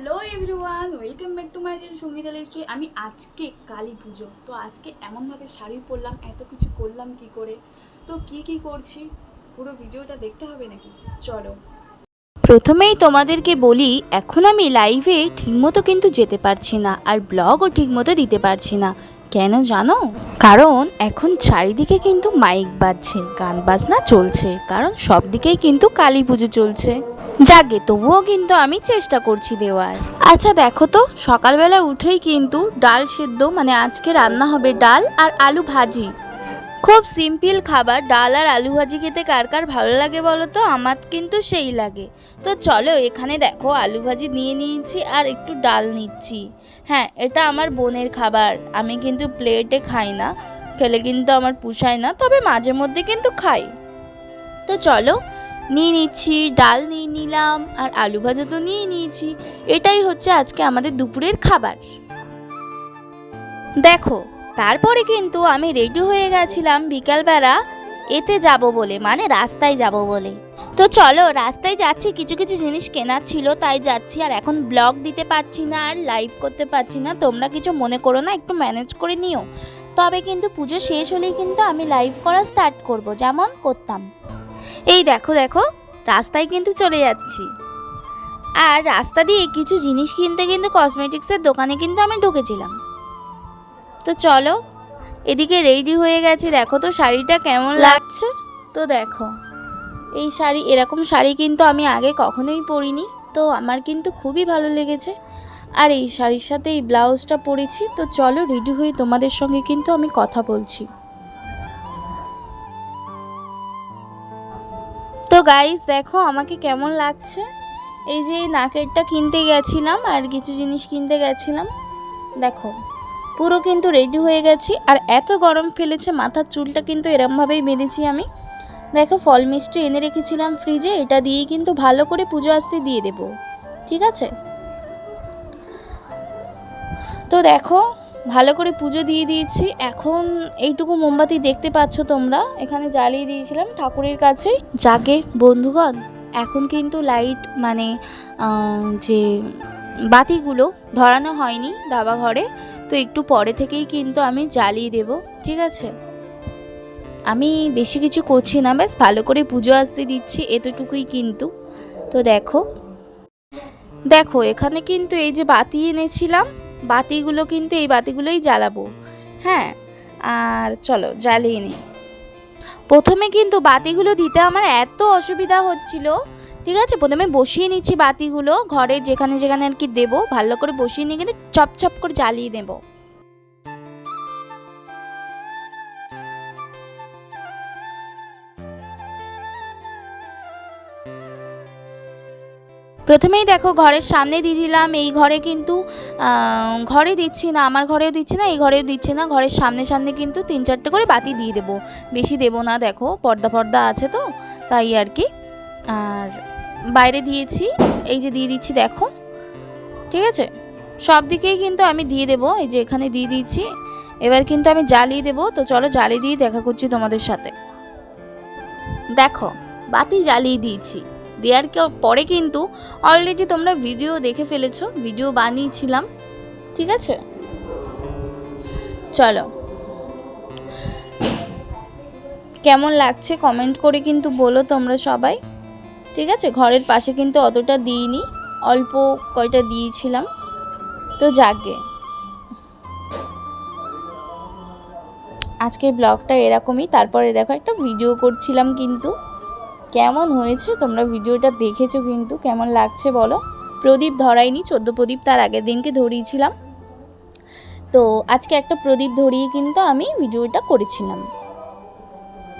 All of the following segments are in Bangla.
Hello everyone, welcome back to my channel Sangeeta লেখছি আমি আজকে কালী পুজো, তো আজকে এমনভাবে শাড়ি পরলাম, এত কিছু করলাম কি করে? তো কি কি করছি? পুরো ভিডিওটা দেখতে হবে নাকি? চলো। প্রথমেই তোমাদেরকে বলি, এখন আমি লাইভে ঠিকমতো কিন্তু যেতে পারছি না, আর ব্লগও ঠিকমতো দিতে পারছি না। কেন জানো? কারণ এখন চারিদিকে কিন্তু মাইক বাজছে, গান বাজনা চলছে, কারণ সব দিকেই কিন্তু কালী পুজো চলছে। যাকে তবুও কিন্তু আমি চেষ্টা করছি দেওয়ার। আচ্ছা দেখো তো, সকালবেলা উঠেই কিন্তু ডাল সেদ্ধ মানে আজকে রান্না হবে ডাল আর আলু ভাজি। খুব সিম্পল খাবার, ডাল আর আলু ভাজি খেতে কার কার ভালো লাগে বলো তো? আমার কিন্তু সেই লাগে। তো চলো, এখানে দেখো, আলু ভাজি নিয়ে নিয়েছি আর একটু ডাল নিচ্ছি। হ্যাঁ এটা আমার বোনের খাবার। আমি কিন্তু প্লেটে খাই না, খেলে কিন্তু আমার পুষায় না, তবে মাঝে মধ্যে কিন্তু খাই। তো চলো নিয়ে নিচ্ছি, ডাল নিয়ে নিলাম, আর আলু ভাজা তো নিয়ে নিয়েছি। এটাই হচ্ছে আজকে আমাদের দুপুরের খাবার। দেখো, তারপরে কিন্তু আমি রেডি হয়ে গেছিলাম বিকালবেলা, এতে যাব বলে মানে রাস্তায় যাব বলে। তো চলো, রাস্তায় যাচ্ছি, কিছু কিছু জিনিস কেনার ছিল, তাই যাচ্ছি, আর এখন ব্লগ দিতে পারছি না, আর লাইভ করতে পারছি না। তোমরা কিছু মনে করো না, একটু ম্যানেজ করে নিও। তবে কিন্তু পুজো শেষ হলেই কিন্তু আমি লাইভ করা স্টার্ট করব, যেমন করতাম। এই দেখো দেখো, রাস্তায় কিন্তু চলে যাচ্ছি। আর রাস্তা দিয়ে কিছু জিনিস কিনতে কিন্তু কসমেটিক্সের দোকানে কিন্তু আমি ঢুকেছিলাম। তো চলো, এদিকে রেডি হয়ে গেছি। দেখো তো শাড়িটা কেমন লাগছে? তো দেখো, এই শাড়ি, এরকম শাড়ি কিন্তু আমি আগে কখনোই পরিনি। তো আমার কিন্তু খুবই ভালো লেগেছে। আর এই শাড়ির সাথে এই ব্লাউজটা পরেছি। তো চলো রেডি হয়ে তোমাদের সঙ্গে কিন্তু আমি কথা বলছি। তো গাইস দেখো আমাকে কেমন লাগছে? এই যে নাকেরটা কিনতে গেছিলাম আর কিছু জিনিস কিনতে গেছিলাম। দেখো, পুরো কিন্তু রেডি হয়ে গেছি আর এত গরম ফেলেছে, মাথার চুলটা কিন্তু এরমভাবেই বেঁধেছি আমি। দেখো, ফল মিষ্টি এনে রেখেছিলাম ফ্রিজে এটা দিয়েই কিন্তু ভালো করে পুজো আসতে দিয়ে দেব। ঠিক আছে? তো দেখো ভালো করে পুজো দিয়ে দিয়েছি। এখন এইটুকু মোমবাতি দেখতে পাচ্ছ তোমরা। এখানে জ্বালিয়ে দিয়েছিলাম ঠাকুরের কাছে। যাকে, বন্ধুগণ, এখন কিন্তু লাইট মানে যে বাতিগুলো ধরানো হয়নি দাবা ঘরে, তো একটু পরে থেকেই কিন্তু আমি জ্বালিয়ে দেব, ঠিক আছে? আমি বেশি কিছু করছি না, ব্যাস ভালো করে পুজো আসতে দিচ্ছি, এতটুকুই কিন্তু। তো দেখো। দেখো, এখানে কিন্তু এই যে বাতি এনেছিলাম বাতিগুলো কিন্তু এই বাতিগুলোই জ্বালাবো। হ্যাঁ আর চলো জ্বালিয়ে নিই। প্রথমে কিন্তু বাতিগুলো দিতে আমার এত অসুবিধা হচ্ছিল, ঠিক আছে? প্রথমে বসিয়ে নিচ্ছি বাতিগুলো, ঘরে যেখানে যেখানে আর কি দেবো, ভালো করে বসিয়ে নিয়ে কিন্তু চপ চপ করে জ্বালিয়ে দেবো। প্রথমেই দেখো ঘরের সামনে দিয়ে দিলাম, এই ঘরে কিন্তু ঘরে দিচ্ছি না, আমার ঘরেও দিচ্ছি না, এই ঘরেও দিচ্ছি না, ঘরের সামনে সামনে কিন্তু তিন চারটে করে বাতি দিয়ে দেবো। বেশি দেবো না, দেখো, পর্দা পর্দা আছে তো, তাই আর কি। আর বাইরে দিয়েছি, এই যে দিয়ে দিচ্ছি, দেখো, ঠিক আছে? সব দিকেই কিন্তু আমি দিয়ে দেবো, এই যে এখানে দিয়ে দিয়েছি। এবার কিন্তু আমি জ্বালিয়ে দেবো, তো চলো জ্বালিয়ে দিয়ে দেখা করছি তোমাদের সাথে। দেখো, বাতি জ্বালিয়ে দিয়েছি। দেওয়ার পরে কিন্তু অলরেডি তোমরা ভিডিও দেখে ফেলেছো ভিডিও বানিয়েছিলাম, ঠিক আছে? চলো। কেমন লাগছে কমেন্ট করে কিন্তু বলো তোমরা সবাই, ঠিক আছে? ঘরের পাশে কিন্তু অতটা দিইনি, অল্প কয়টা দিয়েছিলাম। তো যাকে। আজকের ব্লগটা এরকমই, তারপরে দেখো একটা ভিডিও করছিলাম কিন্তু। কেমন হয়েছে? তোমরা ভিডিওটা দেখেছ কিন্তু। কেমন লাগছে বলো? প্রদীপ ধরাইনি, চোদ্দ প্রদীপ তার আগের দিনকে ধরিয়েছিলাম। তো আজকে একটা প্রদীপ ধরিয়ে কিন্তু আমি ভিডিওটা করেছিলাম।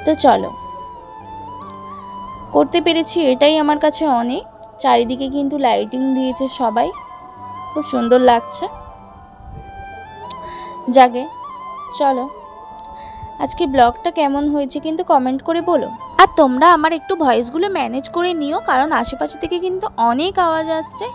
তো চলো। করতে পেরেছি, এটাই আমার কাছে অনেক। চারিদিকে কিন্তু লাইটিং দিয়েছে সবাই। খুব সুন্দর লাগছে। জাগে চলো। আজকে ব্লগটা কেমন হয়েছে কিন্তু কমেন্ট করে বলো। আর তোমরা আমার একটু ভয়েসগুলো ম্যানেজ করে নিও, কারণ আশেপাশে থেকে কিন্তু অনেক আওয়াজ আসছে।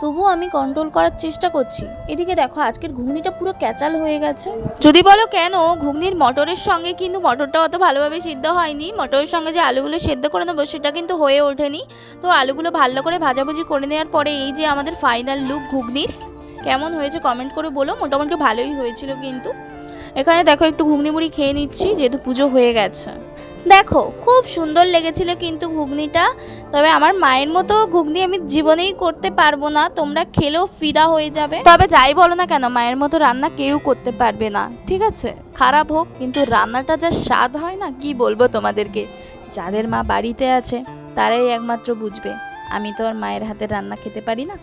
তবুও আমি কন্ট্রোল করার চেষ্টা করছি। এদিকে দেখো, আজকের ঘুগনিটা পুরো ক্যাচাল হয়ে গেছে। যদি বলো কেন, ঘুগনির মটরের সঙ্গে কিন্তু মটরটা অত ভালোভাবে সিদ্ধ হয়নি। মটরের সঙ্গে যে আলুগুলো সেদ্ধ করে নেব, সেটা কিন্তু হয়ে ওঠেনি। তো আলুগুলো ভালো করে ভাজাভুজি করে নেওয়ার পরে এই যে আমাদের ফাইনাল লুক ঘুগনির, কেমন হয়েছে কমেন্ট করে বলো। মোটামুটি ভালোই হয়েছিল কিন্তু। এখানে দেখো একটু ঘুগনি মুড়ি খেয়ে নিচ্ছি, যেহেতু পুজো হয়ে গেছে। দেখো, খুব সুন্দর লেগেছিল কিন্তু ঘুগনিটা, তবে আমার মায়ের মতো ঘুগনি আমি জীবনেই করতে পারব না, তোমরা খেলেও ফিদা হয়ে যাবে। তবে যাই বলো না কেন, মায়ের মতো রান্না কেউ করতে পারবে না, ঠিক আছে? খারাপ হোক, কিন্তু রান্নাটা যা স্বাদ হয় না, কি বলব তোমাদেরকে? যাদের মা বাড়িতে আছে, তারাই একমাত্র বুঝবে, আমি তো আর মায়ের হাতে রান্না খেতে পারি না।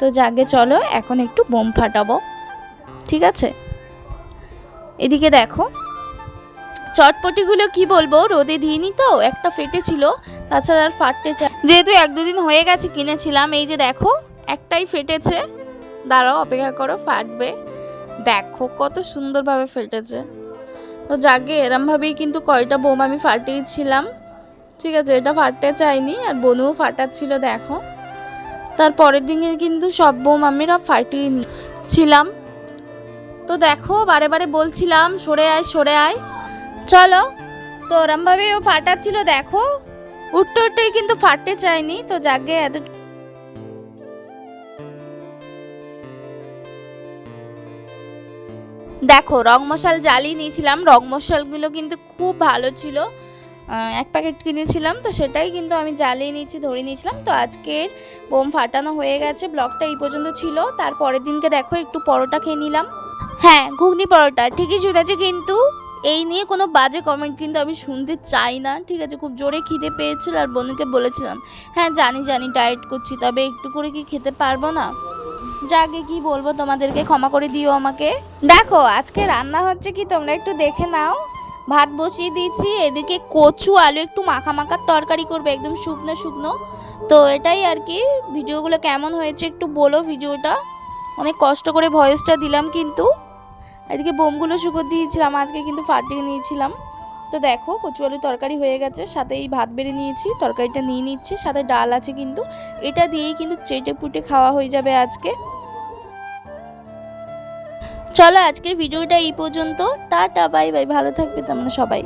তো যাকে চলো, এখন একটু বোম ফাটাবো, ঠিক আছে? এদিকে দেখো। চটপটিগুলো কি বলব, রোদে দিইনি তো, একটা ফেটেছিল, তাছাড়া আর ফাটতে চায় যেহেতু এক দুদিন হয়ে গেছে কিনেছিলাম, এই যে দেখো, একটাই ফেটেছে। দাঁড়াও, অপেক্ষা করো, ফাটবে। দেখো, কত সুন্দরভাবে ফেটেছে। তো যাকে এরমভাবেই কিন্তু কয়টা বোম আমি ফাটিয়েছিলাম। ঠিক আছে, এটা ফাটতে চাইনি আর বনুও ফাটাচ্ছিল, দেখো। তার পরের দিনে কিন্তু সব বোম আমরা ফাটিয়ে নিচ্ছিলাম তো দেখো, বারে বারে বলছিলাম, সরে আয় সরে আয়। চলো, তো ওরমভাবে ও ফাটাচ্ছিল, দেখো। উঠতে উঠতেই কিন্তু ফাটতে চায়নি, তো যাকে এত দেখো রং মশাল জ্বালিয়ে নিয়েছিলাম রং মশালগুলো কিন্তু খুব ভালো ছিল। এক প্যাকেট কিনেছিলাম, তো সেটাই কিন্তু আমি জ্বালিয়ে নিয়েছি, ধরে নিয়েছিলাম। তো আজকের বোম ফাটানো হয়ে গেছে ব্লগটা এই পর্যন্ত ছিল। তার পরের দিনকে দেখো, একটু পরোটা খেয়ে নিলাম। হ্যাঁ ঘুগনি পরোটা, ঠিকই শুনেছো কিন্তু এই নিয়ে কোনো বাজে কমেন্ট কিন্তু আমি শুনতে চাই না, ঠিক আছে? খুব জোরে খিদে পেয়েছিল আর বন্ধুকে বলেছিলাম হ্যাঁ জানি জানি ডায়েট করছি, তবে একটু করে কি খেতে পারব না? যাকে কি বলব তোমাদেরকে, ক্ষমা করে দিও আমাকে। দেখো, আজকে রান্না হচ্ছে কি, তোমরা একটু দেখে নাও। ভাত বসিয়ে দিয়েছি, এদিকে কচু, আলু একটু মাখা মাখার তরকারি করবে, একদম শুকনো শুকনো। তো এটাই আর কি, ভিডিওগুলো কেমন হয়েছে একটু বলো ভিডিওটা। অনেক কষ্ট করে ভয়েসটা দিলাম কিন্তু। এদিকে বোমগুলো শুকো দিয়েছিলাম, আজকে কিন্তু ফাটিয়ে নিয়েছিলাম। তো দেখো কচু আলু তরকারি হয়ে গেছে, সাথে এই ভাত বেড়ে নিয়েছি, তরকারিটা নিয়ে নিচ্ছি, সাথে ডাল আছে কিন্তু। এটা দিয়েই কিন্তু চেটে পুটে খাওয়া হয়ে যাবে আজকে। চলো আজকের ভিডিওটা এই পর্যন্ত, টাটা, বাই বাই, ভালো থাকবে তোমরা সবাই।